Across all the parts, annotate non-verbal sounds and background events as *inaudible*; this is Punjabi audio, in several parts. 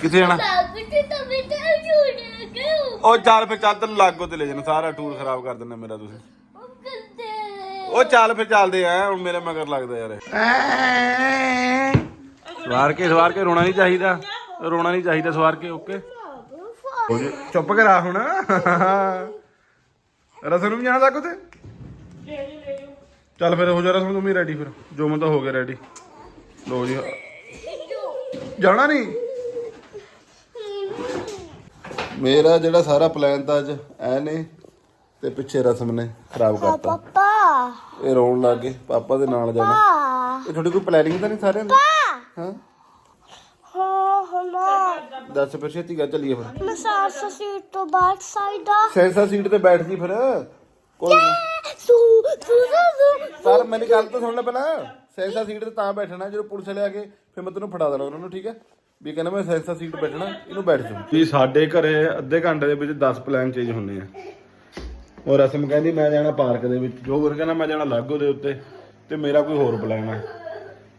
ਕਿੱਥੇ ਜਾਣਾ? ਲੱਗਦੇ ਤਾਂ ਬੇਟਾ ਝੂਠ ਕਿਉਂ ਉਹ ਚੱਲ ਫਿਰ ਚੱਲ ਤੈਨੂੰ ਲਾਗੋ ਤੇ ਲੈ ਜਾਣਾ। ਸਾਰਾ ਟੂਰ ਖਰਾਬ ਕਰ ਦਿੰਦਾ ਮੇਰਾ ਤੁਸੀਂ। ਉਹ ਚੱਲ ਫਿਰ ਚੱਲਦੇ ਆ। ਹੁਣ ਮੇਰੇ ਮਗਰ ਲੱਗਦਾ ਯਾਰ। ਸਵਾਰ ਕੇ ਸਵਾਰ ਕੇ ਰੋਣਾ ਨਹੀਂ ਚਾਹੀਦਾ। ਰੋਣਾ ਨਹੀਂ ਚਾਹੀਦਾ ਸਵਾਰ ਕੇ ਓਕੇ? ਚੁੱਪ ਕਰਾ ਹੁਣ। ਰਸਨ ਨੂੰ ਜਾਣਾ ਲੱਗੋ ਤੇ ਚੱਲ ਫਿਰ ਹੋ ਜਾ ਰਸਨ ਤੂੰ ਵੀ ਰੈਡੀ ਫਿਰ। ਜੋ ਮੈਂ ਤਾਂ ਹੋ ਗਿਆ ਰੈਡੀ ਲੋ ਜੀ। ਜਾਣਾ ਨਹੀਂ? ਮੇਰਾ ਜਿਹੜਾ ਸਾਰਾ ਪਲਾਨ ਤਾਂ ਅੱਜ ਐ ਨੇ ਤੇ ਪਿੱਛੇ ਰਸਮ ਨੇ ਖਰਾਬ ਕਰਤਾ। ਪਾਪਾ। ਇਹ ਰੋਣ ਲੱਗ ਗਏ ਪਾਪਾ ਦੇ ਨਾਲ ਜਾਣਾ। ਇਹ ਤੁਹਾਡੀ ਕੋਈ ਪਲੈਨਿੰਗ ਤਾਂ ਨਹੀਂ ਸਾਰਿਆਂ ਦੀ? ਹਾਂ। ਹਾਂ ਹਮਾ ਦੱਸ ਫਿਰ ਛੇਤੀ ਗਾ ਚੱਲੀਏ ਫਿਰ ਮੈਂ ਸਾਸ ਸੀਟ ਤੋਂ ਬਾਹਰ ਸਾਈਡ ਆ। ਸੈਂਸਰ ਸੀਟ ਤੇ ਬੈਠ ਜੀ ਫਿਰ। ਕੋਈ ਨਾ। ਸੂ ਸੂ ਸੂ ਸਰ ਮੇਰੀ ਗੱਲ ਤਾਂ ਸੁਣ ਲੈ ਪਹਿਲਾਂ। ਸੈਂਸਰ ਸੀਟ ਤੇ ਤਾਂ ਬੈਠਣਾ ਜਦੋਂ ਪੁਲਿਸ ਵਾਲੇ ਆ ਗਏ ਫਿਰ ਮੈਂ ਤੈਨੂੰ ਫੜਾ ਦੇਣਾ ਉਹਨਾਂ ਨੂੰ ਠੀਕ ਹੈ? ਵੀ ਕਹਿੰਦਾ ਮੈਂ ਸੈਂਸਰ ਸੀਟ ਬੈਠਣਾ ਇਹਨੂੰ ਬੈਠ ਜਾ। ਵੀ ਸਾਡੇ ਘਰੇ ਅੱਧੇ ਘੰਟੇ ਦੇ ਵਿੱਚ 10 ਪਲਾਨ ਚੇਂਜ ਹੁੰਦੇ ਆ। ਉਹ ਰਸਮ ਕਹਿੰਦੀ ਮੈਂ ਜਾਣਾ ਪਾਰਕ ਦੇ ਵਿੱਚ। ਜੋ ਵਰ ਕਹਿੰਦਾ ਮੈਂ ਜਾਣਾ ਲਾਗੋ ਦੇ ਉੱਤੇ ਤੇ ਮੇਰਾ ਕੋਈ ਹੋਰ ਪਲਾਨ ਹੈ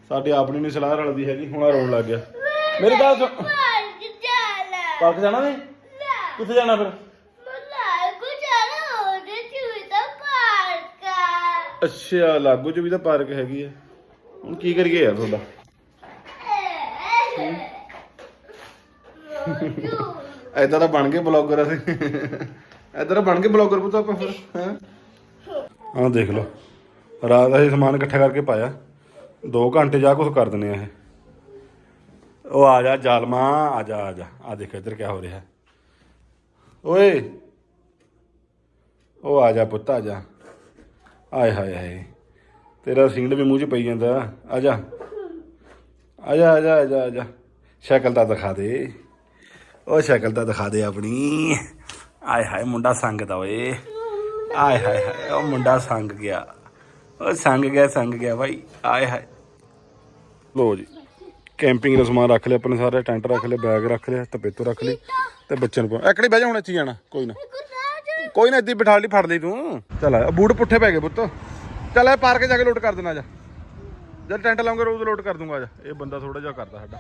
ਸਾਡੀ ਆਪਣੀ ਨਹੀਂ ਸਲਾਹ ਰਲਦੀ ਹੈਗੀ ਹੁਣ ਆ ਰੋਣ ਲੱਗ ਗਿਆ। ਮੇਰੀ ਗੱਲ ਸੁਣ। ਪਾਰਕ ਜਾਣਾ ਨਹੀਂ ਕਿੱਥੇ ਜਾਣਾ ਫਿਰ? ਆ ਅੱਛਾ ਲਾਗੋ ਚ ਵੀ ਤਾਂ ਪਾਰਕ ਹੈਗੀ ਆ। ਹੁਣ ਕੀ ਕਰੀਏ ਯਾਰ ਤੁਹਾਡਾ? *laughs* ਐਦਾਂ ਤਾਂ ਬਣ ਗਏ ਬਲੌਗਰ ਅਸੀਂ। ਐਦਾਂ ਤਾਂ ਬਣ ਗਏ ਬਲੌਗਰ ਪੁੱਤ ਆਪਾਂ ਫਿਰ, ਹੈ? ਆਹ ਦੇਖ ਲਓ। ਰਾਤ ਅਸੀਂ ਸਮਾਨ ਇਕੱਠਾ ਕਰਕੇ ਪਾਇਆ। 2 ਘੰਟੇ ਜਾ ਕੁਝ ਕਰ ਦਿੰਦੇ ਆ ਇਹ। ਉਹ ਆ ਜਾ, ਜਾਲਮਾ, ਆ ਜਾ ਆ ਜਾ। ਆ ਦੇਖ ਇੱਧਰ ਕੀ ਹੋ ਰਿਹਾ ਓਏ! ਉਹ ਆ ਜਾ ਪੁੱਤ, ਆ ਜਾ। ਆਏ ਹਾਏ ਹਾਏ। ਤੇਰਾ ਸਿੰਗਲ ਵੀ ਮੂੰਹ 'ਚ ਪਈ ਜਾਂਦਾ। ਆ ਜਾ। ਆ ਜਾ ਆ ਜਾ ਆ ਜਾ ਆ ਜਾ। ਸ਼ਕਲ ਤਾਂ ਦਿਖਾ ਦੇ। ਉਹ ਸ਼ਕਲ ਤਾਂ ਦਿਖਾ ਦੇ ਆਪਣੀ। ਆਏ ਹਾਏ, ਮੁੰਡਾ ਸੰਗ ਦਾ ਓਏ। ਆਏ ਹਾਏ ਹਾਏ, ਉਹ ਮੁੰਡਾ ਸੰਗ ਗਿਆ। ਉਹ ਸੰਗ ਗਿਆ ਸੰਗ ਗਿਆ ਭਾਈ ਆਏ ਹਾਏ। ਲੋ ਜੀ, ਕੈਂਪਿੰਗ ਦਾ ਸਮਾਨ ਰੱਖ ਲਿਆ ਆਪਣੇ ਸਾਰੇ, ਟੈਂਟ ਰੱਖ ਲਿਆ, ਬੈਗ ਰੱਖ ਲਿਆ ਤਪੇਤੋ ਰੱਖ ਲਈ ਤੇ ਬੱਚੇ ਨੂੰ ਐਕੜੀ ਬਹਿ ਜਾ ਹੁਣ ਇੱਥੇ ਜਾਣਾ? ਕੋਈ ਨਾ। ਕੋਈ ਨਾ, ਇੱਦੀ ਬਿਠਾ ਲਈ ਫੜ ਲਈ ਤੂੰ। ਚੱਲ ਆ, ਬੂਟ ਪੁੱਠੇ ਪੈ ਗਏ ਪੁੱਤ। ਚੱਲ ਆ, ਪਾਰਕ ਜਾ ਕੇ ਲੋਡ ਕਰ ਦੇਣਾ ਜਾ। ਜਦ ਟੈਂਟ ਲਾਉਂਗੇ, ਰੋਜ਼ ਲੋਡ ਕਰ ਦੂੰਗਾ ਜਾ। ਇਹ ਬੰਦਾ ਥੋੜਾ ਜਿਹਾ ਕਰਦਾ ਸਾਡਾ।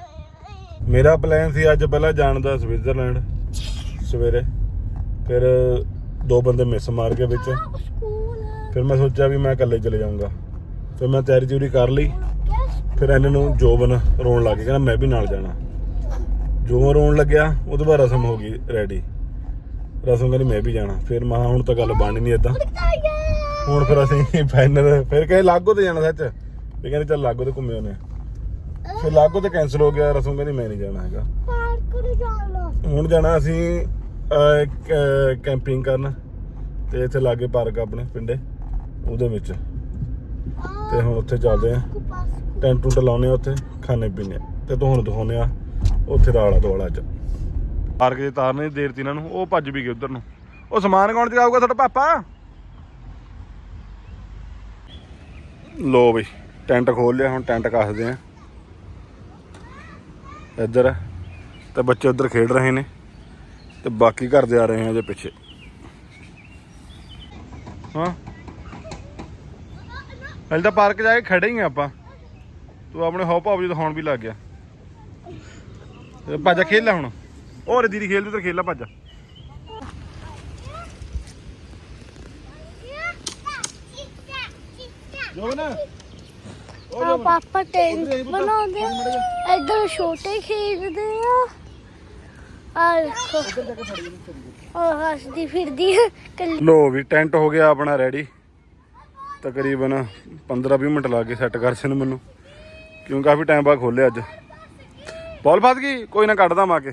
ਮੇਰਾ ਪਲਾਨ ਸੀ ਅੱਜ ਪਹਿਲਾਂ ਜਾਣ ਦਾ ਸਵਿਟਜ਼ਰਲੈਂਡ ਸਵੇਰੇ। ਫਿਰ ਦੋ ਬੰਦੇ ਮਿਸ ਮਾਰ ਗਏ ਵਿੱਚ। ਫਿਰ ਮੈਂ ਸੋਚਿਆ ਵੀ ਮੈਂ ਇਕੱਲੇ ਚਲੇ ਜਾਊਂਗਾ। ਫਿਰ ਮੈਂ ਤਿਆਰੀ ਤਿਉਰੀ ਕਰ ਲਈ। ਫਿਰ ਇਹਨਾਂ ਨੂੰ ਜੋਬਨ ਰੋਣ ਲੱਗ ਗਿਆ ਕਹਿੰਦਾ ਮੈਂ ਵੀ ਨਾਲ ਜਾਣਾ। ਜੋਬਨ ਰੋਣ ਲੱਗਿਆ। ਉਹਦੇ ਬਾਅਦ ਰਸਮ ਹੋ ਗਈ ਰੈਡੀ ਰਸਮ ਕਹਿੰਦੀ ਮੈਂ ਵੀ ਜਾਣਾ। ਫਿਰ ਮਾ ਹੁਣ ਤਾਂ ਗੱਲ ਬਣ ਨਹੀਂ ਇਦਾਂ ਹੁਣ ਫਿਰ ਅਸੀਂ ਫਾਈਨਲ ਫਿਰ ਕਹੇ ਲਾਗੋ ਤੇ ਜਾਣਾ ਸੱਚ। ਵੀ ਕਹਿੰਦੇ ਚੱਲ ਲਾਗੋ ਤੇ ਘੁੰਮੇ ਆਉਨੇ ਫਿਰ ਲਾਗੋ ਤੇ ਕੈਨਸਲ ਹੋ ਗਿਆ ਰਸਮ ਕਹਿੰਦੀ ਮੈਂ ਨਹੀਂ ਜਾਣਾ ਹੈਗਾ। ਪਾਰਕ ਨੂੰ ਜਾਣਾ ਹੁਣ ਜਾਣਾ ਅਸੀਂ ਅਹ, ਕ- ਕੈਂਪਿੰਗ ਕਰਨ ਤੇ ਇੱਥੇ ਲਾਗੇ ਪਾਰਕ ਆ ਆਪਣੇ ਪਿੰਡੇ ਉਹਦੇ ਵਿੱਚ। ਤੇ ਹੁਣ ਉੱਥੇ ਚੱਲਦੇ ਆ ਟੈਂਟ ਟੁੰਟ ਲਾਉਨੇ ਆ ਉੱਥੇ ਖਾਣੇ ਪੀਣੇ। ਤੇ ਤੁਹਾਨੂੰ ਦਿਖਾਉਨੇ ਆ ਉੱਥੇ ਦਾ ਆਲਾ ਦੁਆਲਾ ਚ ਪਾਰਕ ਦੇ ਤਾਰਨੇ ਦੀ ਦੇਰ ਤੀ ਇਹਨਾਂ ਨੂੰ ਉਹ ਭੱਜ ਵੀ ਗਏ ਉਧਰ ਨੂੰ। ਉਹ ਸਮਾਨ ਕੌਣ ਚਲਾਊਗਾ ਤੁਹਾਡਾ ਪਾਪਾ? ਲੋ ਬਈ ਟੈਂਟ ਖੋਲ ਲਿਆ ਹੁਣ ਟੈਂਟ ਕੱਸਦੇ ਆ ਇੱਧਰ ਤੇ ਬੱਚੇ ਉੱਧਰ ਖੇਡ ਰਹੇ ਨੇ ਤੇ ਬਾਕੀ ਘਰ ਦੇ ਆ ਰਹੇ ਆ ਜੇ ਪਿੱਛੇ। ਹਾਂ। ਹਲ ਤਾਂ ਪਾਰਕ ਜਾ ਕੇ ਖੜੇ ਹੀ ਆ ਆਪਾਂ। ਤੂੰ ਆਪਣੇ ਹੌਪ ਹਾਪ ਜੀ ਦਿਖਾਉਣ ਵੀ ਲੱਗ ਗਿਆ। ਭੱਜ ਖੇਲ ਲੈ ਹੁਣ। ਹੋਰ ਦੀਦੀ ਖੇਲਦੀ ਤੇ ਖੇਲ ਲੈ ਭੱਜ। ਜੋ ਨਾ ਆ ਪਾਪਾ ਟੈਂਟ ਬਣਾਉਂਦੇ ਆ। ਇੱਧਰ ਛੋਟੇ ਖੇਡਦੇ ਆ। ਆ ਦੇਖੋ। ਉਹ ਹੱਸਦੀ ਫਿਰਦੀ ਆ। ਕੱਲੀ ਲੋ ਵੀ ਟੈਂਟ ਹੋ ਗਿਆ ਆਪਣਾ ਰੈਡੀ। ਤਕਰੀਬਨ 15-20 ਮਿੰਟ ਲੱਗ ਗਏ ਸੈੱਟ ਕਰਸੇ ਨੂੰ ਮੈਨੂੰ। ਕਿਉਂ ਕਾਫੀ ਟਾਈਮ ਬਾਅਦ ਖੋਲਿਆ ਅੱਜ। ਬੋਲ ਫਸ ਗਈ ਕੋਈ ਨਾ ਕੱਢਦਾ ਮਾ ਕੇ।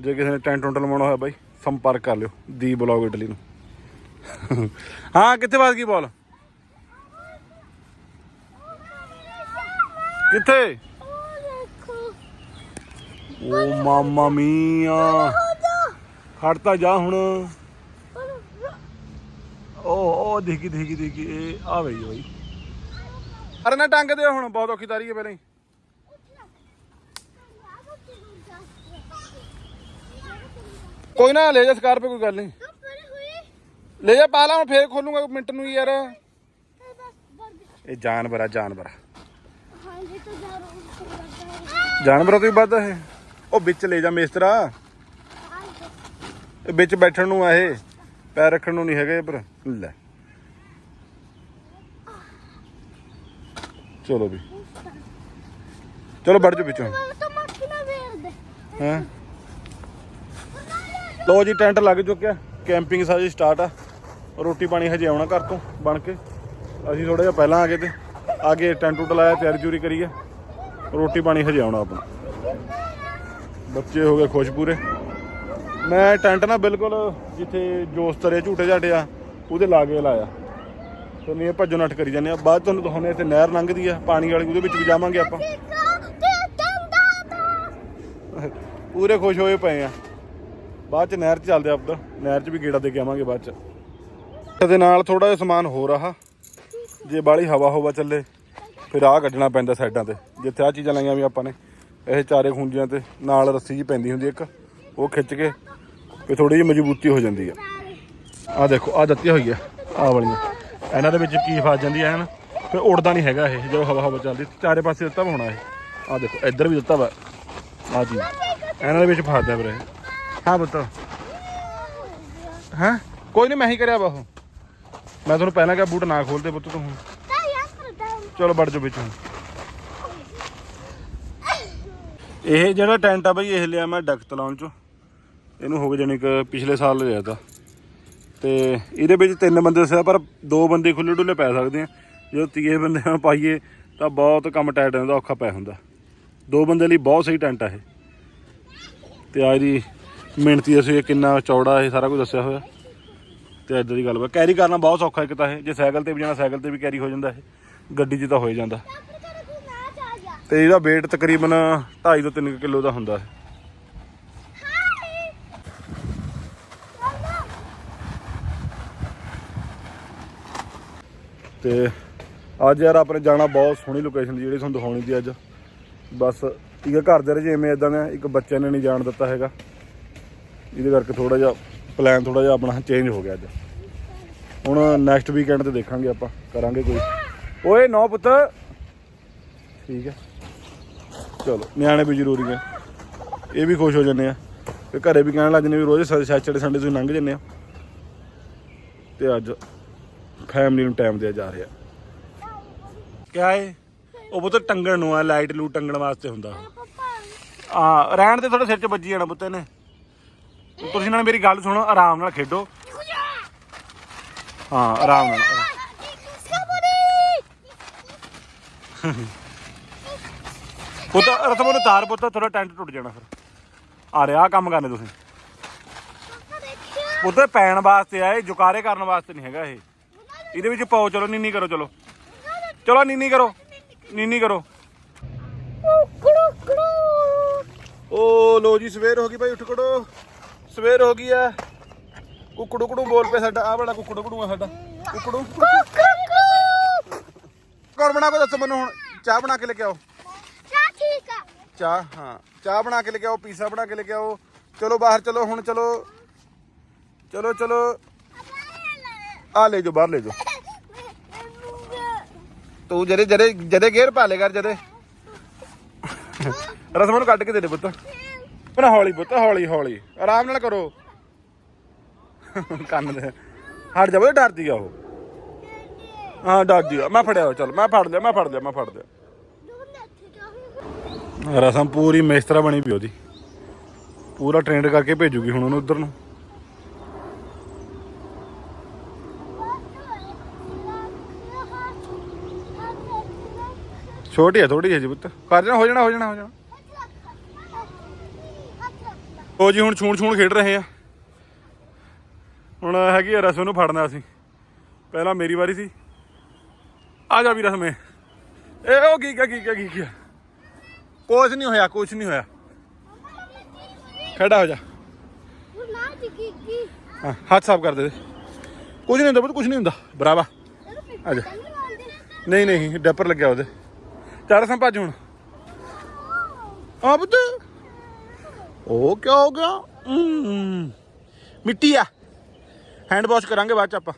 ਜੇ ਕਿਸੇ ਨੇ ਟੈਂਟ ਟੁੰਟ ਲਵਾਉਣਾ ਹੋਇਆ ਬਾਈ ਸੰਪਰਕ ਕਰ ਲਿਓ। ਦੀ ਬਲੌਗ ਇਟਲੀ ਨੂੰ। ਹਾਂ ਕਿੱਥੇ ਫਸ ਗਈ ਬੋਲ? ਕਿੱਥੇ? ਉਹ ਓ ਮਾਮਾ ਮੀਆ। ਖੜਤਾ ਜਾ। ਹੁਣ। ਓ ਓ ਦੇਖੀ ਦੇਖੀ ਦੇਖੀ। ਇਹ ਆ ਬਈ ਬਈ। ਅਰੇ ਨਾ ਟੰਗ ਦਿਓ ਹੁਣ ਬਹੁਤ ਔਖੀ ਤਾਰੀ ਹੈ ਪਹਿਲਾਂ ਹੀ। ਕੋਈ ਨਾ ਲੈ ਜਾ ਸਕਾਰਪੇ ਕੋਈ ਗੱਲ ਨਹੀਂ। ਲੈ ਜਾ ਪਾ ਲਾ ਮੈਂ ਫੇਰ ਖੋਲੂੰਗਾ ਮਿੰਟ ਨੂੰ ਯਾਰ। ਇਹ ਜਾਨਵਰ ਆ ਜਾਨਵਰ ਆ। ਹਾਂਜੀ ਤਾਂ ਜਾਨਵਰਾਂ ਤੋਂ ਹੀ ਵੱਧ ਇਹ। ਉਹ ਵਿੱਚ ਲੈ ਜਾ ਮੇਸਤਰਾ। ਇਹ ਵਿੱਚ ਬੈਠਣ ਨੂੰ ਆ ਇਹ। ਪੈਰ ਰੱਖਣ ਨੂੰ ਨਹੀਂ ਹੈਗੇ ਪਰ। ਲੈ। ਚਲੋ ਵੀ। ਚਲੋ ਵੜ ਜਾ ਵਿੱਚੋਂ। ਮੈਨੂੰ ਤਾਂ ਮੱਕੀ ਨਾ ਵੇਰ ਦੇ। ਹਾਂ? ਲੋ ਜੀ ਟੈਂਟ ਲੱਗ ਚੁੱਕਿਆ। ਕੈਂਪਿੰਗ ਸਾਜੀ ਸਟਾਰਟ ਆ। ਰੋਟੀ ਪਾਣੀ ਹਜੇ ਆਉਣਾ ਘਰ ਤੋਂ ਬਣ ਕੇ। ਅਸੀਂ ਥੋੜਾ ਜਿਹਾ ਪਹਿਲਾਂ ਆ ਗਏ ਤੇ। ਆ ਕੇ ਟੈਂਟ ਟੁੱਟ ਲਾਇਆ, ਤਿਆਰੀ ਚੂਰੀ ਕਰੀਏ ਰੋਟੀ ਪਾਣੀ ਹਜੇ ਆਉਣਾ ਆਪਣਾ ਬੱਚੇ ਹੋ ਗਏ ਖੁਸ਼ ਪੂਰੇ। ਮੈਂ ਟੈਂਟ ਨਾ ਬਿਲਕੁਲ ਜਿੱਥੇ ਜੋਸ ਤਰੇ ਝੂਟੇ ਝਾਟੇ ਆ, ਉਹਦੇ ਲਾਗੇ ਲਾਇਆ। ਤੇ ਨਹੀਂ ਭੱਜੋ ਨੱਠ ਕਰੀ ਜਾਂਦੇ ਆ। ਬਾਅਦ 'ਚ ਤੁਹਾਨੂੰ ਦਿਖਾਉਂਦੇ ਇੱਥੇ ਨਹਿਰ ਲੰਘਦੀ ਆ, ਪਾਣੀ ਵਾਲੀ, ਉਹਦੇ ਵਿੱਚ ਵੀ ਜਾਵਾਂਗੇ ਆਪਾਂ। ਪੂਰੇ ਖੁਸ਼ ਹੋਏ ਪਏ ਆ। ਬਾਅਦ ਚ ਨਹਿਰ ਚ ਚੱਲਦੇ ਆਪਾਂ। ਨਹਿਰ ਚ ਵੀ ਗੇੜਾ ਦੇ ਕੇ ਆਵਾਂਗੇ ਬਾਅਦ ਚ। ਇਹਦੇ ਨਾਲ ਥੋੜਾ ਜਿਹਾ ਸਮਾਨ ਹੋਰ ਆਹਾ। ਜੇ ਬਾਹਲੀ ਹਵਾ ਹੋਵਾ ਚੱਲੇ, ਫਿਰ ਆਹ ਕੱਢਣਾ ਪੈਂਦਾ ਸਾਈਡਾਂ ਤੇ। ਜਿੱਥੇ ਆ ਚੀਜ਼ਾਂ ਲਾਈਆਂ ਵੀ ਆਪਾਂ ਨੇ, ਇਹ ਚਾਰੇ ਖੁੰਝੀਆਂ ਤੇ ਨਾਲ ਰੱਸੀ ਜੀ ਪੈਂਦੀ ਹੁੰਦੀ ਇੱਕ, ਉਹ ਖਿੱਚ ਕੇ ਫਿਰ ਥੋੜੀ ਜਿਹੀ ਮਜ਼ਬੂਤੀ ਹੋ ਜਾਂਦੀ ਆ। ਆਹ ਦੇਖੋ, ਆਹ ਦਿੱਤੀ ਹੋਈ ਆ, ਆਹ ਵਾਲੀਆਂ। ਇਹਨਾਂ ਦੇ ਵਿੱਚ ਕੀ ਫਸ ਜਾਂਦੀ ਹੈ ਹਨ? ਫਿਰ ਉੜਦਾ ਨਹੀਂ ਹੈਗਾ ਇਹ, ਜਦੋਂ ਹਵਾ ਹਵਾ ਚੱਲਦੀ, ਚਾਰੇ ਪਾਸੇ ਦਿੱਤਾ ਵਾ ਹੋਣਾ ਇਹ। ਆਹ ਦੇਖੋ, ਇੱਧਰ ਵੀ ਦਿੱਤਾ ਵਾ, ਆਹ ਜੀ ਇਹਨਾਂ ਦੇ ਵਿੱਚ ਫਸਦਾ ਵੀਰੇ ਹਾਂ ਪੁੱਤ। ਹਾਂ? ਕੋਈ ਨਹੀਂ ਮੈਂ ਹੀ ਕਰਿਆ ਵਾ ਉਹ। ਮੈਂ ਤੁਹਾਨੂੰ ਪਹਿਲਾਂ ਕਿਹਾ ਬੂਟ ਨਾ ਖੋਲਦੇ ਪੁੱਤ ਤੂੰ ਹੁਣ। ਚਲੋ ਵੜ ਜਾਓ ਵਿੱਚ ਹੁਣ ਇਹ ਜਿਹੜਾ ਟੈਂਟ ਆ ਬਈ ਇਹ ਲਿਆ ਮੈਂ ਡਕ ਤਲਾਉਣ ਚੋਂ। ਇਹਨੂੰ ਹੋ ਗਏ ਜਾਣੀ ਕਿ ਪਿਛਲੇ ਸਾਲ ਲਿਆ ਤਾ। ਤੇ ਇਹਦੇ ਵਿੱਚ ਤਿੰਨ ਬੰਦੇ ਸੀ ਪਰ ਦੋ ਬੰਦੇ ਖੁੱਲੇ ਡੁੱਲੇ ਪੈ ਸਕਦੇ ਆ। ਜਦੋਂ ਤੀਏ ਬੰਦੇ ਨਾਲ ਪਾਈਏ ਤਾਂ ਬਹੁਤ ਕੰਮ ਟਾਈਟ ਹੁੰਦਾ ਔਖਾ ਪੈ ਹੁੰਦਾ। ਦੋ ਬੰਦੇ ਲਈ ਬਹੁਤ ਸਹੀ ਟੈਂਟ ਆ ਇਹ। ਤੇ ਆ ਇਹਦੀ ਮਿਹਨਤੀ ਅਸੀਂ ਕਿੰਨਾ ਚੌੜਾ ਇਹ ਸਾਰਾ ਕੁਝ ਦੱਸਿਆ ਹੋਇਆ। ਤੇ ਇਦਾਂ ਦੀ ਗੱਲ ਵਾ। ਕੈਰੀ ਕਰਨਾ ਬਹੁਤ ਸੌਖਾ ਇੱਕ ਤਾਂ ਇਹ ਜੇ ਸਾਈਕਲ ਤੇ ਵੀ ਜਾਣਾ ਸਾਈਕਲ ਤੇ ਵੀ ਕੈਰੀ ਹੋ ਜਾਂਦਾ ਇਹ। ਗੱਡੀ 'ਚ ਤਾਂ ਹੋ ਜਾਂਦਾ। ਨਾ ਤੇ ਇਹਦਾ weight ਤਕਰੀਬਨ 2.5 ਤੋਂ 3 ਕਿਲੋ ਦਾ ਹੁੰਦਾ ਹੈ ਤੇ ਅੱਜ ਯਾਰ ਆਪਣੇ ਜਾਣਾ ਬਹੁਤ ਸੋਹਣੀ ਲੋਕੇਸ਼ਨ ਦੀ ਜਿਹੜੀ ਤੁਹਾਨੂੰ ਦਿਖਾਉਣੀ ਸੀ ਅੱਜ। ਬਸ ਇੱਕ ਘਰ ਦੇ ਰਜੇਵੇਂ ਇਦਾਂ ਦੇ ਆ, ਇੱਕ ਬੱਚੇ ਨੇ ਨਹੀਂ ਜਾਣ ਦਿੱਤਾ ਹੈਗਾ। ਇਹਦੇ ਕਰਕੇ ਥੋੜਾ ਜਿਹਾ ਪਲਾਨ ਥੋੜਾ ਜਿਹਾ ਆਪਣਾ ਚੇਂਜ ਹੋ ਗਿਆ ਅੱਜ। ਹੁਣ ਨੈਕਸਟ ਵੀਕਐਂਡ ਤੇ ਦੇਖਾਂਗੇ ਆਪਾਂ ਕਰਾਂਗੇ ਕੋਈ। ਓਏ ਨੌ ਪੁੱਤ। ਠੀਕ ਹੈ। ਚਲੋ ਨਿਆਣੇ ਵੀ ਜ਼ਰੂਰੀ ਹੈ ਇਹ ਵੀ ਖੁਸ਼ ਹੋ ਜੰਨੇ ਆ। ਤੇ ਘਰੇ ਵੀ ਕਹਿਣ ਲੱਗ ਜੰਨੇ ਵੀ ਰੋਜ਼ ਸੈਚਰਡੇ ਸੰਡੇ ਤੁਸੀਂ ਲੰਘ ਜੰਨੇ ਆ। ਤੇ ਅੱਜ ਫੈਮਿਲੀ ਨੂੰ ਟਾਈਮ ਦਿਆ ਜਾ ਰਿਹਾ। ਕਿਆ ਏ? ਉਹ ਪੁੱਤ ਟੰਗਣ ਨੂੰ ਆ ਲਾਈਟ ਲੂ ਟੰਗਣ ਵਾਸਤੇ ਹੁੰਦਾ। ਆ ਰਹਿਣ ਤੇ ਤੁਹਾਡੇ ਸਿਰ 'ਚ ਵੱਜੀ ਜਾਣਾ ਪੁੱਤ ਨੇ ਤੁਸੀਂ ਨਾਲ ਮੇਰੀ ਗੱਲ ਸੁਣੋ ਆਰਾਮ ਨਾਲ ਖੇਡੋ। ਹਾਂ ਆਰਾਮ ਨਾਲ ਪੁੱਤ ਰਤਮੋ ਨੂੰ ਤਾਰ ਪੁੱਤ ਥੋੜਾ ਟੈਂਟ ਟੁੱਟ ਜਾਣਾ ਫਿਰ। ਆ ਰਿਹਾ ਕੰਮ ਕਰਨੇ ਤੁਸੀਂ। ਪੁੱਤ ਪੈਣ ਵਾਸਤੇ ਆਏ ਜੁਕਾਰੇ ਕਰਨ ਵਾਸਤੇ ਨਹੀਂ ਹੈਗਾ ਇਹ। ਇਹਦੇ ਵਿੱਚ ਪਾਓ ਚਲੋ ਨੀਨੀ ਕਰੋ ਚਲੋ। ਚਲੋ ਨੀਨੀ ਕਰੋ। ਨੀਨੀ ਕਰੋ। ਓ ਲੋ ਜੀ ਸਵੇਰ ਹੋ ਗਈ ਭਾਈ ਉੱਠ ਖੜੋ। ਸਵੇਰ ਹੋ ਗਈ ਆ ਕੁੱਕੜੂ ਕੁੜੂ ਬੋਲ ਪਏ ਸਾਡਾ। ਆ ਬੜਾ ਕੁੱਕੜੂ ਕੁੜੂ ਆ ਸਾਡਾ। ਕੁੱਕੜੂ। ਕੁਕੜੂ ਕੌਣ ਬਣਾ ਕੇ ਦੱਸੋ ਮੈਨੂੰ ਹੁਣ? ਚਾਹ ਬਣਾ ਕੇ ਲੈ ਕੇ ਆਓ। ਚਾ ਠੀਕ ਆ। ਚਾਹ ਹਾਂ। ਚਾਹ ਬਣਾ ਕੇ ਲੈ ਕੇ ਆਓ ਪੀਜ਼ਾ ਬਣਾ ਕੇ ਲੈ ਕੇ ਆਓ। ਚਲੋ ਬਾਹਰ ਚਲੋ ਹੁਣ ਚਲੋ। ਚਲੋ ਚਲੋ। ਆ ਲੈ ਜਾਓ ਬਾਹਰ ਲੈ ਜਾਓ। ਤੂੰ ਜਰੇ ਜਰੇ ਜਰੇ ਗੇਰ ਪਾ ਲੈ ਕਰ ਜਰੇ ਰਸਮ ਨੂੰ ਕੱਢ ਕੇ ਦੇ ਦੇ ਪੁੱਤ। ਪਰ ਹੌਲੀ ਪੁੱਤ, ਹੌਲੀ ਹੌਲੀ। ਆਰਾਮ ਨਾਲ ਕਰੋ। ਕੰਨ ਦੇ। ਹਟ ਜਾ ਬਈ ਡਰਦੀ ਆ ਉਹ। ਹਾਂ, ਡਰਦੀ ਆ। ਮੈਂ ਫੜਿਆ ਚਲ, ਮੈਂ ਫੜ ਲਿਆ, ਮੈਂ ਫੜ ਲਿਆ, ਮੈਂ ਫੜ ਲਿਆ। ਰਸਮ ਪੂਰੀ ਮੇਸਤਰਾ ਬਣੀ ਪਈ ਉਹਦੀ। ਪੂਰਾ ਟ੍ਰੇਨਡ ਕਰਕੇ ਭੇਜੂਗੀ ਹੁਣ ਉਹਨੂੰ ਉਧਰ ਨੂੰ। ਛੋਟੀ ਆ ਥੋੜੀ ਜਿਹੀ ਪੁੱਤ। ਕਰ ਜਾਣਾ, ਹੋ ਜਾਣਾ ਹੋ ਜਾਣਾ ਹੋ ਜਾਣਾ। ਉਹ ਜੀ ਹੁਣ ਛੂਣ ਛੂਣ ਖੇਡ ਰਹੇ ਆ। ਹੁਣ ਹੈਗੀ ਆ ਰਸਮ ਨੂੰ ਫੜਨਾ ਅਸੀਂ। ਪਹਿਲਾਂ ਮੇਰੀ ਵਾਰੀ ਸੀ। ਆ ਜਾ ਵੀ ਰਸਮੇ ਇਹ ਉਹ ਕੀ ਕਿਆ ਕੀ ਕਿਆ ਕੀ ਕਿਆ ਕੁਛ ਨਹੀਂ ਹੋਇਆ, ਕੁਛ ਨਹੀਂ ਹੋਇਆ। ਖੜਾ ਹੋ ਜਾ। ਹਾਂ, ਹੱਥ ਸਾਫ਼ ਕਰ ਦੇ ਕੁਝ ਨਹੀਂ ਹੁੰਦਾ ਪੁੱਤ ਕੁਝ ਨਹੀਂ ਹੁੰਦਾ। ਬਰਾਵਾ। ਆ ਜਾ। ਨਹੀਂ ਨਹੀਂ, ਡੈਪਰ ਲੱਗਿਆ ਉਹਦੇ। ਚਾਰ ਸਾਂ ਭੱਜ ਹੁਣ। ਆ ਪੁੱਤ। ਉਹ ਕਿਉਂ ਹੋ ਗਿਆ? ਮਿੱਟੀ ਆ। ਹੈਂਡ ਵਾਸ਼ ਕਰਾਂਗੇ ਬਾਅਦ ਚ ਆਪਾਂ।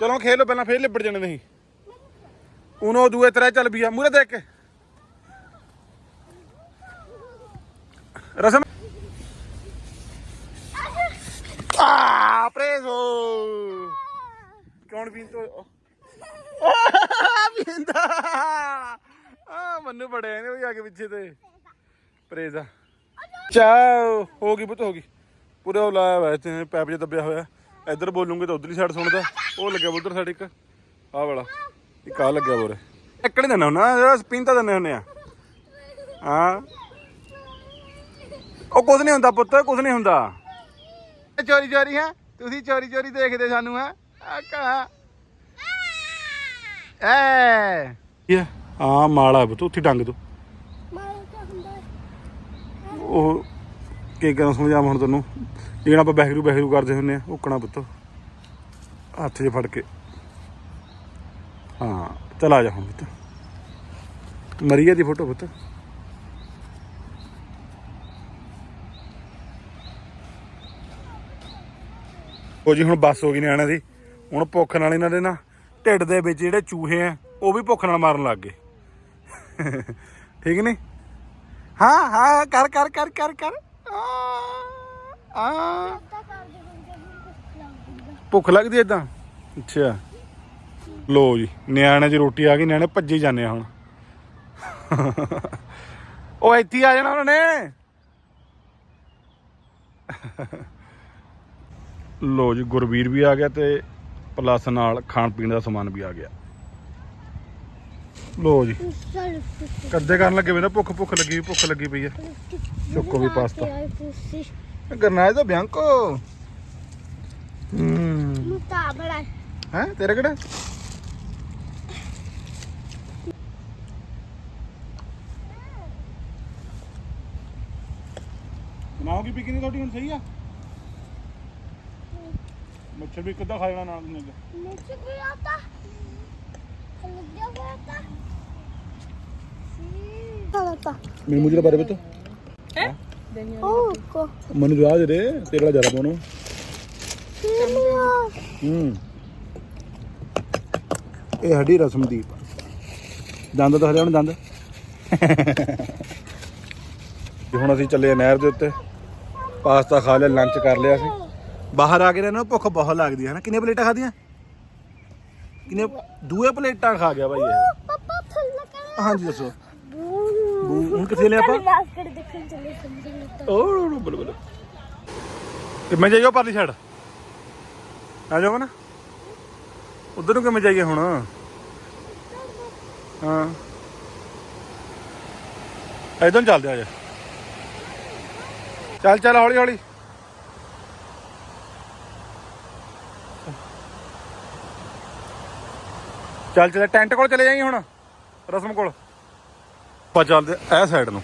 ਚਲੋ ਖੇਲ ਲਓ, ਪਹਿਲਾਂ ਫੇਰ ਲਿਬੜ ਜਾਣੇ ਨਹੀਂ ਉਨੋ ਦੂਏ ਤਰ੍ਹਾਂ ਚੱਲ ਵੀ ਆ ਮੂਰੇ ਦੇਖ ਕੇ। ਰਸਮ। ਆ ਪ੍ਰੇਜ਼ੋ ਕੌਣ ਪੀਂਦਾ? ਪੀਂਦਾ। ਆ ਮੰਨੂ ਬੜੇ ਨੇ ਉਹ ਜਾ ਕੇ ਪਿੱਛੇ ਤੇ। ਪ੍ਰੇਜ਼ਾ ਚਾਓ ਹੋ ਗਈ ਪੁੱਤ ਹੋ ਗਈ। ਪੂਰਾ ਉਹ ਲਾਇਆ ਹੋਇਆ ਇੱਥੇ ਪੈਪ ਜਿਹਾ ਦੱਬਿਆ ਹੋਇਆ। ਇੱਧਰ ਬੋਲੂਗੇ ਤਾਂ ਉਧਰਲੀ ਸਾਈਡ ਸੁਣਦਾ। ਉਹ ਲੱਗਿਆ ਉਧਰ ਸਾਈਡ ਇੱਕ। ਆਹ ਵਾਲਾ। ਇੱਕ ਆ ਲੱਗਿਆ ਬੋਰੇ ਇੱਕ ਨਹੀਂ ਦਿੰਦੇ ਜਿਹੜਾ ਹੁੰਨੇ ਆ। ਹਾਂ। ਉਹ ਕੁਝ ਨਹੀਂ ਹੁੰਦਾ ਪੁੱਤ ਕੁਝ ਨਹੀਂ ਹੁੰਦਾ। ਚੋਰੀ ਚੋਰੀ ਹੈ। ਤੁਸੀਂ ਚੋਰੀ ਚੋਰੀ ਦੇਖਦੇ ਸਾਨੂੰ ਹੈ। ਆ ਕਾ। ਐ ਇਹ ਆ ਮਾਲਾ ਪੁੱਤ ਉੱਥੇ ਡੰਗ ਦੋ ਹੁੰਦਾ। ਉਹ ਕੀ ਕਰਾਂ ਸਮਝਾਵਾਂ ਹੁਣ ਤੁਹਾਨੂੰ ਜਿਹੜਾ ਆਪਾਂ ਬਹਿਰੂ ਬਹਿਰੂ ਕਰਦੇ ਹੁੰਨੇ ਆ ਉਕਣਾ ਪੁੱਤ। ਹੱਥ 'ਚ ਫੜ ਕੇ। ਹਾਂ, ਚਲ ਆ ਜਾ ਹੁਣ ਪੁੱਤ। ਮਰੀਆ ਦੀ ਫੋਟੋ ਪੁੱਤ। ਉਹ ਜੀ ਹੁਣ ਬੱਸ ਹੋ ਗਈ ਨਿਆਣਿਆਂ ਦੀ। ਹੁਣ ਭੁੱਖ ਨਾਲ ਇਹਨਾਂ ਦੇ ਨਾ ਢਿੱਡ ਦੇ ਵਿੱਚ ਜਿਹੜੇ ਚੂਹੇ ਆ, ਉਹ ਵੀ ਭੁੱਖ ਨਾਲ ਮਾਰਨ ਲੱਗ ਗਏ। ਠੀਕ ਨਹੀਂ? ਹਾਂ ਹਾਂ ਕਰ ਕਰ ਕਰ ਕਰ ਕਰ। ਆ ਆ। ਭੁੱਖ ਲੱਗਦੀ ਏਦਾਂ? ਅੱਛਾ। ਲੋ ਜੀ ਨਿਆਣੇ ਦੀ ਰੋਟੀ ਆ ਗਈ, ਨਿਆਣੇ ਭੱਜੇ ਜਾਂਦੇ ਆ ਹੁਣ। ਉਹ ਇੱਥੇ ਆ ਜਾਣਾ ਉਹਨਾਂ ਨੇ। ਲੋ ਜੀ, ਗੁਰਵੀਰ ਵੀ ਆ ਗਿਆ ਤੇ ਪਲੱਸ ਨਾਲ ਖਾਣ ਪੀਣ ਦਾ ਸਮਾਨ ਵੀ ਆ ਗਿਆ। ਲੋ ਜੀ। ਕੱਦੇ ਕਰਨ ਲੱਗੇ ਵੇ ਨਾ ਭੁੱਖ ਭੁੱਖ ਲੱਗੀ ਭੁੱਖ ਲੱਗੀ ਪਈ ਆ। ਚੁੱਕੋ ਵੀ ਪਾਸਤਾ। ਗਰਨਾਇ ਦਾ ਬਿਆੰਕੋ ਹੂੰ। ਮੁੱਤਾ ਬੜਾ ਹੈ ਤੇਰਾ ਕਿਹੜਾ? ਬਣਾਓਗੀ ਪਿਕਨੀ ਤੁਹਾਡੀ ਹੁਣ ਸਹੀ ਆ? ਮੱਛਰ ਵੀ ਕਿੱਦਾਂ ਖਾ ਜਾਣਾ ਨਾਲ ਦੀ ਨਾਲ। ਮੁੱਛ ਕੋਈ ਆਤਾ? ਲੱਗਿਆ ਹੋਇਆ ਤਾਂ। ਮੇਰੇ ਮੂੰਹ ਬਾਰੇ ਬਤਾ ਉਹ ਕੋ ਮੈਨੂੰ ਦੇ ਦੇ ਤੇਰੇ ਵਾਲਾ ਜ਼ਿਆਦਾ ਪਾਉਣਾ। ਹੂੰ। ਇਹ ਸਾਡੀ ਰਸਮਦੀਪ ਦੰਦ ਤਾਂ ਹਲੇ ਹੁਣ ਦੰਦ। ਤੇ ਹੁਣ ਅਸੀਂ ਚੱਲੇ ਆ ਨਹਿਰ ਦੇ ਉੱਤੇ ਪਾਸਤਾ ਖਾ ਲਿਆ ਲੰਚ ਕਰ ਲਿਆ ਸੀ ਬਾਹਰ ਆ ਕੇ ਨਾ ਇਹਨੂੰ ਭੁੱਖ ਬਹੁਤ ਲੱਗਦੀ ਹੈ ਨਾ। ਕਿੰਨੇ ਪਲੇਟਾਂ ਖਾਧੀਆਂ? ਕਿੰਨੇ ਦੂਏ ਪਲੇਟਾਂ ਖਾ ਗਿਆ ਭਾਈ ਇਹ। ਪਾਪਾ ਥੱਲੇ ਕਰ ਹਾਂਜੀ ਦੱਸੋ। ਬੂ ਹੁਣ ਕਿੱਥੇ ਲਿਆ ਆਪਾਂ? ਲਾਸ ਕਰ ਦੇਖਣ ਚੱਲੇ ਸਮਝਣ ਤਾਂ। ਓ ਬਲ ਬਲ। ਕਿ ਮੈਂ ਜਾਈਓ ਪਰਲੀ ਛੱਡ ਆ ਜਾਓ ਨਾ? ਉਧਰ ਨੂੰ ਕਿਵੇਂ ਜਾਈਏ ਹੁਣ? ਹਾਂ। ਇਧਰ ਨੂੰ ਚੱਲਦੇ ਆ ਜਾ ਚੱਲ ਚੱਲ ਹੌਲੀ ਹੌਲੀ। ਚੱਲ ਚੱਲ ਟੈਂਟ ਕੋਲ ਚਲੇ ਜਾਈਏ ਹੁਣ ਰਸਮ ਕੋਲ। ਆਪਾਂ ਚੱਲਦੇ ਇਹ ਸਾਈਡ ਨੂੰ।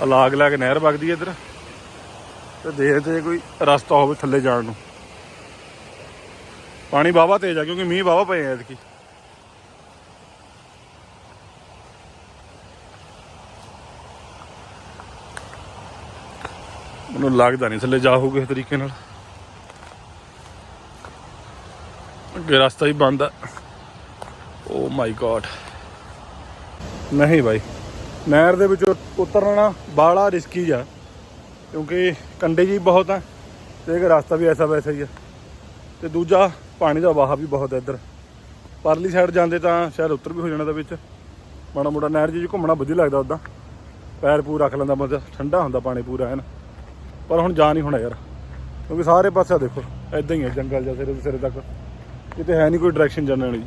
ਆ ਲਾਗ ਲਾ ਕੇ ਨਹਿਰ ਵਗਦੀ ਹੈ ਇੱਧਰ। ਤੇ ਦੇਖਦੇ ਕੋਈ ਰਸਤਾ ਹੋਵੇ ਥੱਲੇ ਜਾਣ ਨੂੰ। ਪਾਣੀ ਬਾਵਾ ਤੇਜ਼ ਆ, ਕਿਉਂਕਿ ਮੀਂਹ ਬਾਵਾ ਪਏ ਆ ਐਤਕੀ। ਮੈਨੂੰ ਲੱਗਦਾ ਨਹੀਂ ਥੱਲੇ ਜਾ ਹੋਊਗਾ ਇਸ ਤਰੀਕੇ ਨਾਲ। ਅੱਗੇ ਰਸਤਾ ਹੀ ਬੰਦ ਆ। ਓ ਮਾਈ ਗॉड ਨਹੀਂ ਬਾਈ। ਨਹਿਰ ਦੇ ਵਿੱਚ ਉਤਰਨਾ ਬਾਲਾ ਰਿਸਕੀ ਆ, ਕਿਉਂਕਿ ਕੰਡੇ ਜੀ ਬਹੁਤ ਆ ਤੇ ਇੱਕ ਰਸਤਾ ਵੀ ਐਸਾ ਵੈਸਾ ਹੀ ਆ। ਤੇ ਦੂਜਾ, ਪਾਣੀ ਦਾ ਵਹਾਅ ਵੀ ਬਹੁਤ ਹੈ ਇੱਧਰ। ਪਰਲੀ ਸਾਈਡ ਜਾਂਦੇ ਤਾਂ ਸ਼ਾਇਦ ਉੱਤਰ ਵੀ ਹੋ ਜਾਣਾ ਦਾ ਵਿੱਚ। ਮਾੜਾ ਮੋਟਾ ਨਹਿਰ ਜੀ 'ਚ ਘੁੰਮਣਾ ਵਧੀਆ ਲੱਗਦਾ ਉਦਾਂ। ਪੈਰ ਪੂਰ ਰੱਖ ਲੈਂਦਾ ਬੰਦਾ, ਠੰਡਾ ਹੁੰਦਾ ਪਾਣੀ ਪੂਰਾ ਐਨ ਪਰ ਹੁਣ ਜਾ ਨਹੀਂ ਹੋਣਾ ਯਾਰ। ਕਿਉਂਕਿ ਸਾਰੇ ਪਾਸੇ ਦੇਖੋ ਐਦਾਂ ਹੀ ਹੈ ਜੰਗਲ ਜਾਂ ਸਿਰੇ ਤੋਂ ਸਿਰੇ ਤੱਕ। ਕਿਤੇ ਹੈ ਨਹੀਂ ਕੋਈ ਡਾਇਰੈਕਸ਼ਨ ਜਾਣ ਵਾਲੀ।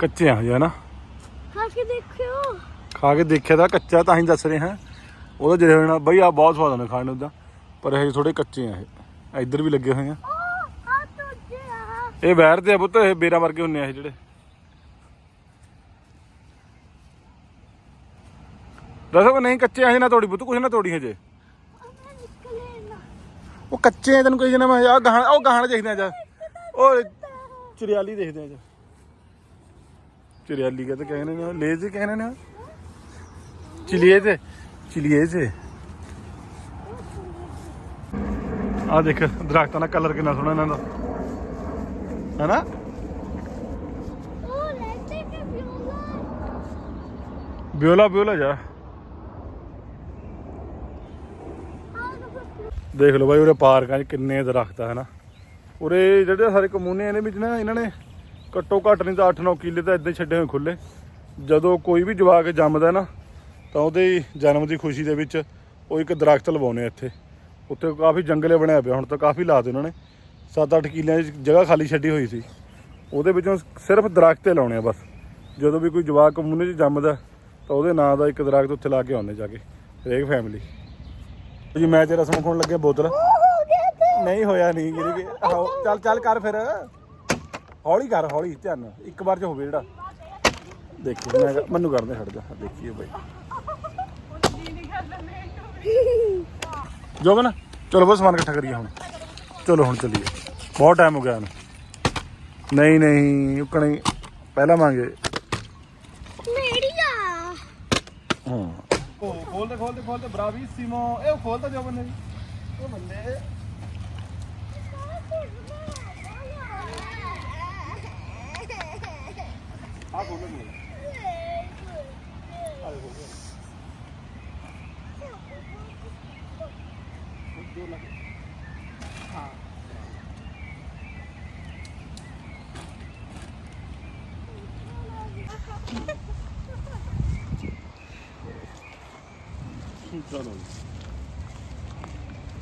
ਕੱਚੇ ਆ ਹਜੇ ਨਾ। ਖਾ ਕੇ ਦੇਖਿਓ। ਖਾ ਕੇ ਦੇਖਿਆ ਤਾਂ ਕੱਚਾ ਤਾਂ ਹੀ ਦੱਸ ਰਹੇ। ਹਾਂ ਉਹਦਾ ਜਿਹੜੇ ਹੋਣਾ ਬਈ ਆ ਬਹੁਤ ਸਵਾਦ ਆਉਂਦਾ ਖਾਣ ਨੂੰ ਉਹਦਾ ਪਰ ਇਹ ਥੋੜੇ ਕੱਚੇ ਆ ਇਹ। ਇੱਧਰ ਵੀ ਲੱਗੇ ਹੋਏ ਆ। ਇਹ ਵੈਰ ਤੇ ਆ ਪੁੱਤ ਇਹ ਬੇਰਾ ਵਰਗੇ ਹੁੰਨੇ ਆ ਇਹ ਜਿਹੜੇ। ਦੱਸੋ ਨਹੀਂ ਕੱਚੇ ਆ ਹਜੇ ਨਾ ਤੋੜੀ ਪੁੱਤ ਕੁਛ ਨਾ ਤੋੜੀ ਹਜੇ। ਉਹ ਕੱਚੇ ਆ ਤੈਨੂੰ ਕਹੀ ਜਨਾ ਮੈਂ ਆ ਗਾਹਣ ਉਹ ਗਾਹਣ ਦੇਖਦੇ ਆ ਜਾ। ਉਹ ਚਰਿਆਲੀ ਦੇਖਦੇ ਆ ਜਾ। ਚਰਿਆਲੀ ਕਹਿੰਦੇ ਕਹਿੰਦੇ ਨੇ ਲੇਜ਼ ਕਹਿੰਦੇ ਨੇ ਚਿਲੀਏ ਤੇ ਚਲਿਏ ਜੇ। ਆ ਦੇਖ ਦਰਖਤਾਂ ਦਾ ਕਲਰ ਕਿੰਨਾ ਸੋਹਣਾ ਇਹਨਾਂ ਦਾ। ਹੈਨਾ? ਬਿਓਲਾ ਬਿਓਲਾ ਜਾ। ਦੇਖੋ ਦੇਖ ਲਓ ਬਾਈ ਉਰੇ ਪਾਰਕਾਂ 'ਚ ਕਿੰਨੇ ਦਰਖਤ ਆ ਹਨਾ? ਉਰੇ ਜਿਹੜੇ ਸਾਰੇ ਕਮੂਨੇ ਇਹਦੇ ਵਿੱਚ ਨਾ ਇਹਨਾਂ ਨੇ ਘੱਟੋ ਘੱਟ ਨਹੀਂ ਤਾਂ 8-9 ਕਿੱਲੇ ਤਾਂ ਇਦਾਂ ਛੱਡੇ ਹੋਏ ਖੁੱਲੇ ਜਦੋਂ ਕੋਈ ਵੀ ਜਵਾਕ ਜੰਮਦਾ ਨਾ ਤਾਂ ਉਹਦੇ ਜਨਮ ਦੀ ਖੁਸ਼ੀ ਦੇ ਵਿੱਚ ਉਹ ਇੱਕ ਦਰਖਤ ਲਵਾਉਣੇ ਆ ਇੱਥੇ। ਉੱਥੇ ਕਾਫੀ ਜੰਗਲੇ ਬਣਿਆ ਪਿਆ ਹੁਣ ਤਾਂ ਕਾਫੀ ਲਾਤੇ ਉਹਨਾਂ ਨੇ। 7-8 ਕਿੱਲਿਆਂ 'ਚ ਜਗ੍ਹਾ ਖਾਲੀ ਛੱਡੀ ਹੋਈ ਸੀ। ਉਹਦੇ ਵਿੱਚੋਂ ਸਿਰਫ ਦਰਖਤ ਹੀ ਲਾਉਣੇ ਆ ਬਸ। ਜਦੋਂ ਵੀ ਕੋਈ ਜਵਾਕ ਕਮੂਨੇ 'ਚ ਜੰਮਦਾ ਤਾਂ ਉਹਦੇ ਨਾਂ ਦਾ ਇੱਕ ਦਰਖਤ ਉੱਥੇ ਲਾ ਕੇ ਆਉਂਦੇ ਜਾ ਕੇ ਹਰੇਕ ਫੈਮਿਲੀ ਜੀ ਮੈਂ ਤੇ ਰਸਮ ਖਾਣ ਲੱਗੇ ਬੋਤਲ। ਨਹੀਂ ਹੋਇਆ ਨਹੀਂ ਚੱਲ ਚੱਲ ਕਰ ਫਿਰ। ਹੌਲੀ ਕਰ ਹੌਲੀ ਧਿਆਨ ਨਾਲ। ਇੱਕ ਵਾਰ ਚ ਹੋਵੇ ਜਿਹੜਾ। ਦੇਖੀ ਮੈਂ ਕਿਹਾ- ਮੈਨੂੰ ਕਰਦੇ ਛੱਡ ਜਾ। ਦੇਖੀਏ ਬਾਈ। ਜੋਗਨ ਚਲੋ ਬਸ ਸਮਾਨ ਇਕੱਠਾ ਕਰੀਏ ਹੁਣ। ਚਲੋ ਹੁਣ ਚੱਲੀਏ। ਬਹੁਤ ਟਾਈਮ ਹੋ ਗਿਆ ਹੁਣ ਨਹੀਂ ਨਹੀਂ ਉਕਣੀ ਪਹਿਲਾਂ ਮੰਗੇ। ਮੇਰੀਆ ਹਾਂ। ਉਹ ਖੋਲਦੇ ਖੋਲਦੇ ਖੋਲਦੇ ਬਰਾਵੀਸੀਮੋ ਇਹ ਖੋਲਦਾ ਜੋ ਬੰਦੇ ਦੀ ਉਹ ਬੰਦੇ ਆ ਖੋਲੋ ਜੀ ਚਲੋ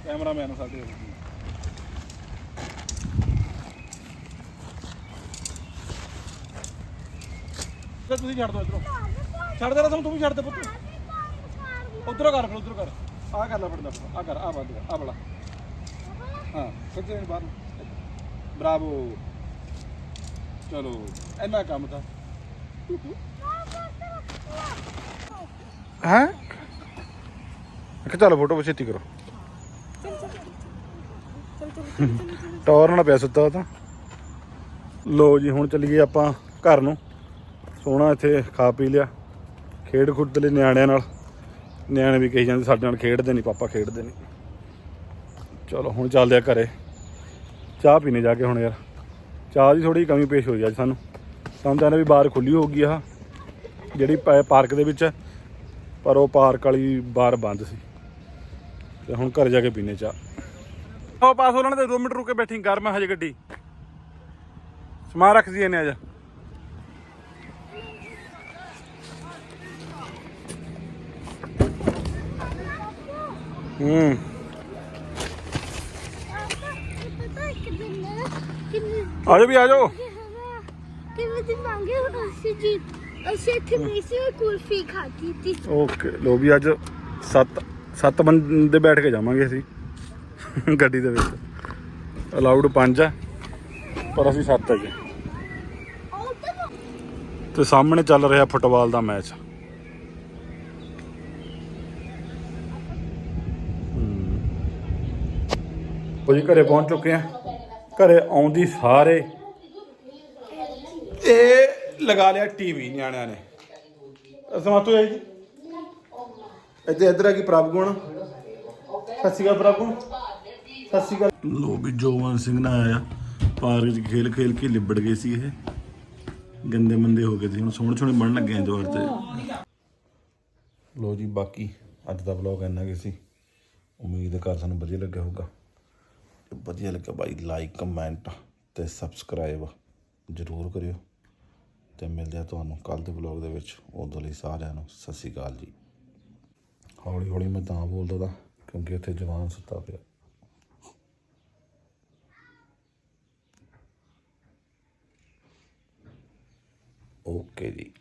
ਕੈਮਰਾਮੈਨ ਸਾਡੇ ਤੁਸੀਂ ਛੱਡ ਦੋ ਇਧਰੋਂ। ਛੱਡ ਦੇ ਰਸਮ ਤੂੰ ਵੀ ਛੱਡ ਦੇ ਪੁੱਤ। ਉਧਰੋਂ ਕਰ ਫਿਰ, ਉਧਰੋਂ ਕਰ। ਆ ਕਰ ਲੈ ਫੜਦਾ ਆ ਕਰ ਆ ਬੰਦ ਆ ਬੜਾ ਹਾਂ ਖਿੱਚ ਦੇ ਬਾਹਰ ਬਰਾਵੋ ਚਲੋ, ਇੰਨਾ ਕੰਮ ਤਾਂ। ਹੈ? ਕਿ ਚਲੋ ਫੋਟੋ ਛੇਤੀ ਕਰੋ। ਟੌਰ ਨਾਲ ਪਿਆ ਸੁੱਤਾ ਉਹ ਤਾਂ। ਲੋ ਜੀ, ਹੁਣ ਚੱਲੀਏ ਆਪਾਂ ਘਰ ਨੂੰ। ਸੋਹਣਾ ਇੱਥੇ ਖਾ ਪੀ ਲਿਆ। ਖੇਡ ਖੁੱਡ ਲਈ ਨਿਆਣਿਆਂ ਨਾਲ। ਨਿਆਣੇ ਵੀ ਕਹੀ ਜਾਂਦੇ ਸਾਡੇ ਨਾਲ ਖੇਡਦੇ ਨਹੀਂ ਪਾਪਾ ਖੇਡਦੇ ਨਹੀਂ। ਚਲੋ ਹੁਣ ਚੱਲਦੇ ਆ ਘਰੇ। ਚਾਹ ਪੀਣੇ ਜਾ ਕੇ ਹੁਣ ਯਾਰ। ਚਾਹ ਦੀ ਥੋੜੀ ਕਮੀ ਪੇਸ਼ ਹੋਈ ਅੱਜ ਸਾਨੂੰ। ਸਾਨੂੰ ਤਾਂ ਇਹਨਾਂ ਵੀ ਬਾਹਰ ਖੁੱਲੀ ਹੋ ਗਈ ਆ। ਜਿਹੜੀ ਪਾ- ਪਾਰਕ ਦੇ ਵਿੱਚ ਹੈ, ਪਰ ਉਹ ਪਾਰਕ ਵਾਲੀ ਬਾਰ ਬੰਦ ਸੀ। ਤੇ ਹੁਣ ਘਰ ਜਾ ਕੇ ਪੀਨੇ ਚਾਹ। ਉਹ ਪਾਸ ਹੋ ਲੈਣ 2 ਮਿੰਟ ਰੁਕ ਕੇ ਬੈਠੀ ਗਰਮ ਮੈਂ ਹਜੇ ਗੱਡੀ। ਸਮਾਨ ਰੱਖ ਦਈਏ ਨੇ ਆ ਹੂੰ। ਆ ਜਾਓ ਵੀ ਆ ਜਾਓ। ਕਿੰਨੇ ਦਿਨ ਮੰਗੇ ਅਸੀਂ ਜੀ? ਅਸੀਂ ਇੱਥੇ ਮੇਸੀ ਔਰ ਕੁਲਫੀ ਖਾਤੀ ਸੀ। ਓਕੇ ਲੋ ਵੀ ਅੱਜ 7 7 ਬੰਦੇ ਬੈਠ ਕੇ ਜਾਵਾਂਗੇ ਅਸੀਂ ਗੱਡੀ ਦੇ ਵਿੱਚ। ਅਲਾਉਡ 5 ਹੈ ਪਰ ਅਸੀਂ 7 ਹੈਗੇ। ਉਹ ਤਾਂ ਤੇ ਸਾਹਮਣੇ ਚੱਲ ਰਿਹਾ ਫੁੱਟਬਾਲ ਦਾ ਮੈਚ। ਉਹ ਜੀ ਘਰੇ ਪਹੁੰਚ ਚੁੱਕੇ ਆ। ਘਰੇ ਆਉਂਦੀ ਸਾਰੇ। ਇਹ ਲਗਾ ਲਿਆ ਟੀਵੀ ਨਿਆਣਿਆਂ ਨੇ। ਸਮਾਤੂ ਹੈ ਜੀ। ਇੱਥੇ ਇੱਧਰ ਆ ਕੀ ਪ੍ਰਭ ਗੁਣ ਸਤਿ ਸ਼੍ਰੀ ਅਕਾਲ ਪ੍ਰਭ। ਗੁਣ ਸਤਿ ਸ਼੍ਰੀ ਅਕਾਲ। ਲੋ ਵੀ ਜੋਵਨ ਸਿੰਘ ਨਾ ਆਇਆ। ਪਾਰਕ 'ਚ ਖੇਲ ਖੇਲ ਕੇ ਲਿਬੜ ਗਏ ਸੀ ਇਹ। ਗੰਦੇ ਮੰਦੇ ਹੋ ਗਏ ਸੀ। ਹੁਣ ਸੋਹਣੇ ਸੋਹਣੇ ਬਣਨ ਲੱਗੇ ਆ ਦੁਆਰ ਤੇ। ਲੋ ਜੀ ਬਾਕੀ ਅੱਜ ਦਾ ਵਲੌਗ ਇੰਨਾ ਕਿ ਸੀ। ਉਮੀਦ ਕਰ ਸਾਨੂੰ ਵਧੀਆ ਲੱਗਿਆ ਹੋਊਗਾ। ਵਧੀਆ ਲੱਗਾ ਬਾਈ ਲਾਈਕ ਕਮੈਂਟ ਤੇ ਸਬਸਕ੍ਰਾਈਬ ਜ਼ਰੂਰ ਕਰਿਓ ਤੇ ਮਿਲਦੇ ਆ ਤੁਹਾਨੂੰ ਕੱਲ ਦੇ ਵਲੌਗ ਦੇ ਵਿੱਚ। ਉਦੋਂ ਲਈ ਸਾਰਿਆਂ ਨੂੰ ਸਤਿ ਸ਼੍ਰੀ ਅਕਾਲ ਜੀ। ਹੌਲੀ ਹੌਲੀ ਮੈਂ ਤਾਂ ਬੋਲਦਾ ਤਾਂ, ਕਿਉਂਕਿ ਉੱਥੇ ਜਵਾਨ ਸੁੱਤਾ ਪਿਆ। ਓਕੇ ਜੀ।